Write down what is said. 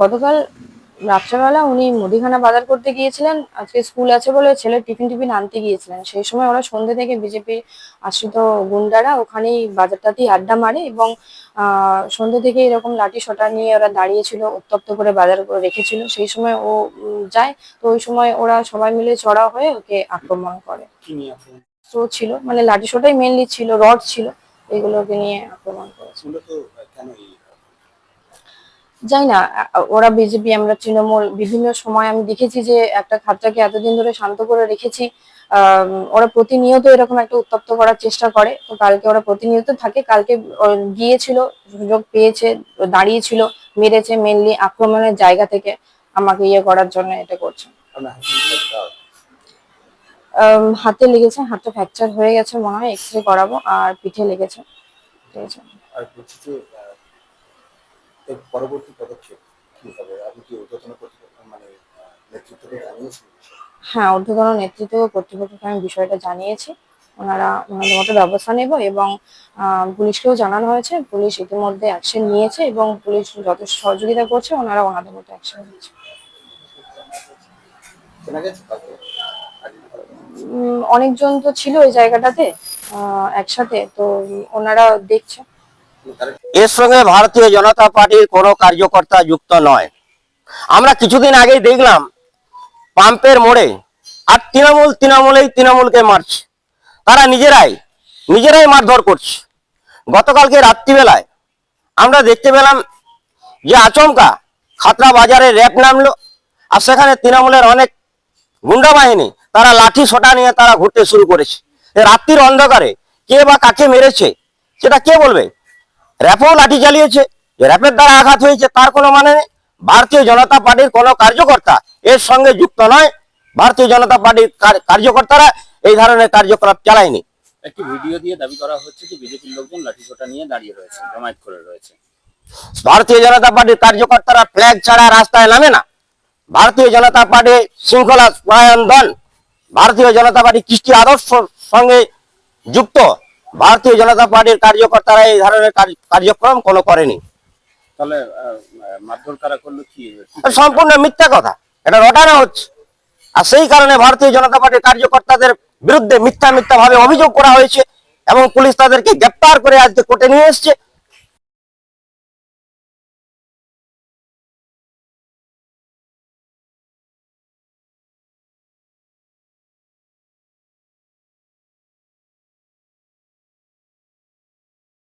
গতকাল রাত্রেবেলা উনি মুদিখানা বাজার করতে গিয়েছিলেন। আজকে স্কুল আছে বলে ছেলে টিফিন টিফিন আনতে গিয়েছিলেন। সেই সময় ওরা সন্ধ্যে থেকে বিজেপি আশ্রিত গুন্ডারা ওখানেই বাজারটাতেই আড্ডা মারে এবং আহ সন্ধ্যে থেকে এরকম লাঠি সোটা নিয়ে ওরা দাঁড়িয়েছিল উত্তপ্ত করে বাজার করে রেখেছিল। সেই সময় ও যায়। তো ওই সময় ওরা সবাই মিলে চড়া হয়ে ওকে আক্রমণ করে। তো ছিল মানে লাঠি সোটাই মেনলি ছিল রড ছিল। এগুলোকে নিয়ে আক্রমণ করেছে। মূলত কেন এই যাই না ওরা বিজেপি আমরা তৃণমূল বিভিন্ন সময় আমি দেখেছি যে একটা খাতটাকে এতদিন ধরে শান্ত করে রেখেছি। ওরা প্রতিনিয়ত এরকম একটা উত্তপ্ত করার চেষ্টা করে। তো কালকে ওরা প্রতিনিয়ত থাকে। কালকে গিয়েছিল সুযোগ পেয়েছে দাঁড়িয়েছিল মেরেছে মেনলি আক্রমণের জায়গা থেকে আমাকে ইয়ে করার জন্য এটা করছে। আম, হাতে লেগেছে হাতটা ফ্র্যাকচার হয়ে গেছে মনে হয় এক্স রে করাবো আর পিঠে লেগেছে। ঠিক আছে। এর পরবর্তী পদক্ষেপ কি হবে? আপনি কি ঊর্ধ্বতন মানে নেতৃত্বকে জানিয়েছেন? হ্যাঁ ঊর্ধ্বতন নেতৃত্ব কর্তৃপক্ষকে আমি বিষয়টা জানিয়েছি। ওনারা ওনাদের মতো ব্যবস্থা নেব এবং পুলিশকেও জানানো হয়েছে। পুলিশ ইতিমধ্যে অ্যাকশন নিয়েছে এবং পুলিশ যথেষ্ট সহযোগিতা করছে। ওনারা ওনাদের মতো অ্যাকশন উম, অনেকজন তো ছিল ওই জায়গাটাতে একসাথে। তো ওনারা দেখছে। এর সঙ্গে ভারতীয় জনতা পার্টির কোনো কার্যকর্তা যুক্ত নয়। আমরা কিছুদিন আগেই দেখলাম, পাম্পের মোড়ে, আর তৃণমূল তৃণমূলেই তৃণমূলকে মারছে। তারা নিজেরাই নিজেরাই মারধর করছে। গতকালকে রাত্রিবেলায় আমরা দেখতে পেলাম যে আচমকা খাতরা বাজারে র্যাপ নামলো, আর সেখানে তৃণমূলের অনেক গুন্ডা বাহিনী, তারা লাঠি সোটা নিয়ে তারা ঘুরতে শুরু করেছে। রাত্রির অন্ধকারে কে বা কাকে মেরেছে, সেটা কে বলবে? র্যাপও লাঠি চালিয়েছে যে র্যাপের দ্বারা আঘাত হয়েছে তার কোনো মানে নেই। ভারতীয় জনতা পার্টির কোনো কার্যকর্তা এর সঙ্গে যুক্ত নয়। ভারতীয় জনতা পার্টির কার্যকর্তারা এই ধরনের কার্যকলাপ চালায়নি। একটি ভিডিও দিয়ে দাবি করা হচ্ছে যে বিজেপির লোকজন লাঠিসোঁটা নিয়ে দাঁড়িয়ে রয়েছে জমায়েত করে রয়েছে। ভারতীয় জনতা পার্টির কার্যকর্তারা ফ্ল্যাগ ছাড়া রাস্তায় নামে না। ভারতীয় জনতা পার্টি শৃঙ্খলা পরায়ণ দল ভারতীয় জনতা পার্টি কৃষ্টি আদর্শ সঙ্গে যুক্ত। ভারতীয় জনতা পার্টির কার্যকর্তারা এই ধরনের কার্য- কার্যক্রম কোনো করেনি। তাহলে মারধর করল কি? সম্পূর্ণ মিথ্যা কথা। এটা রটানো হচ্ছে। আর সেই কারণে ভারতীয় জনতা পার্টির কার্যকর্তাদের বিরুদ্ধে মিথ্যা মিথ্যা ভাবে অভিযোগ করা হয়েছে এবং পুলিশ তাদেরকে গ্রেপ্তার করে আজকে কোর্টে নিয়ে এসছে।